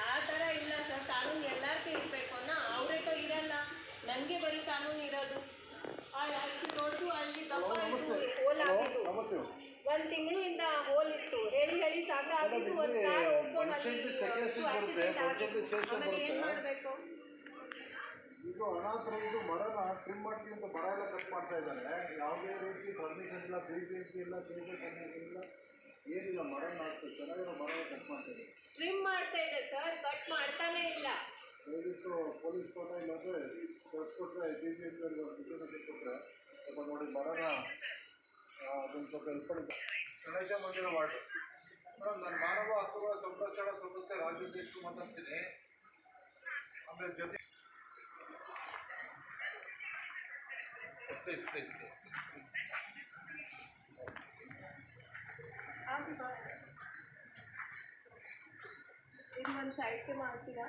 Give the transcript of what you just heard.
ಆ ಥರ ಇಲ್ಲ ಸರ್ ಕಾನೂನು ಎಲ್ಲರಿಗೂ ಇರಬೇಕು ಅನ್ನೋ ಅವ್ರಿಗೆ ಇರಲ್ಲ. ನನಗೆ ಬರೀ ಕಾನೂನು ಇರೋದು. ಅಲ್ಲಿ ದೊಡ್ಡದು ಅಲ್ಲಿ ದಪ್ಪ ಇದು ಹೋಲ್ ಆಗಿದ್ದು. ಒಂದು ತಿಂಗಳಿಂದ ಹೋಲ್ ಇತ್ತು. ಹೇಳಿ ಹೇಳಿ ಸಾಕ ಆಗಿದ್ದು ಒಂದು ಕಾರ್ ಏನು ಮಾಡಬೇಕು? ಇದು ಅನಾಥರ ಇದು ಮರನ ಟ್ರಿಮ್ ಮಾಡ್ತೀವಿ ಅಂತ ಬರ ಎಲ್ಲ ಕಟ್ ಮಾಡ್ತಾ ಇದ್ದಾರೆ ಯಾವುದೇ ರೀತಿ ಪರ್ಮಿಷನ್ ಇಲ್ಲ ಬಿಲ್ಡಿಂಗ್ ಇಲ್ಲ ಇಲ್ಲ. ಏನಿಲ್ಲ ಮರ ನಾಡ್ತಾರೆ ಚೆನ್ನಾಗಿರೋ ಮರ ಕಟ್ ಮಾಡ್ತಾ ಇದ್ದಾರೆ ಟ್ರಿಮ್ ಮಾಡ್ತಾ ಇದೆ ಸರ್ ಕಟ್ ಮಾಡ್ತಾನೆ ಇಲ್ಲ. ದಯವಿಟ್ಟು ಪೊಲೀಸ್ ಕೋಟ ಇಲ್ಲಾಂದರೆ ಕೊಟ್ಟರೆ ಜಿ ಒಂದು ಇನ್ಫಾರ್ಮೇಷನ್ ಕೊಟ್ಟರೆ ಸ್ವಲ್ಪ ನೋಡಿ ಮರನ ಅದನ್ನು ಸ್ವಲ್ಪ ಹೆಲ್ಪ್ ಮಾಡಿ. ಗಣೇಶ ಮಂದಿರ ವಾರ್ಡು. ಮೇಡಮ್ ನಾನು ಮಾನವ ಹಕ್ಕುಗಳ ಸಂರಕ್ಷಣಾ ಸಂಸ್ಥೆ ರಾಜ್ಯಾಧ್ಯಕ್ಷರು ಮಾತಾಡ್ತೀನಿ. ಆಮೇಲೆ ಜೊತೆ ಪ್ಲೀಸ್ ಪ್ಲೀಸ್ ಇದು ಒಂದು ಸೈಡ್ಗೆ ಮಾಡ್ತೀರಾ?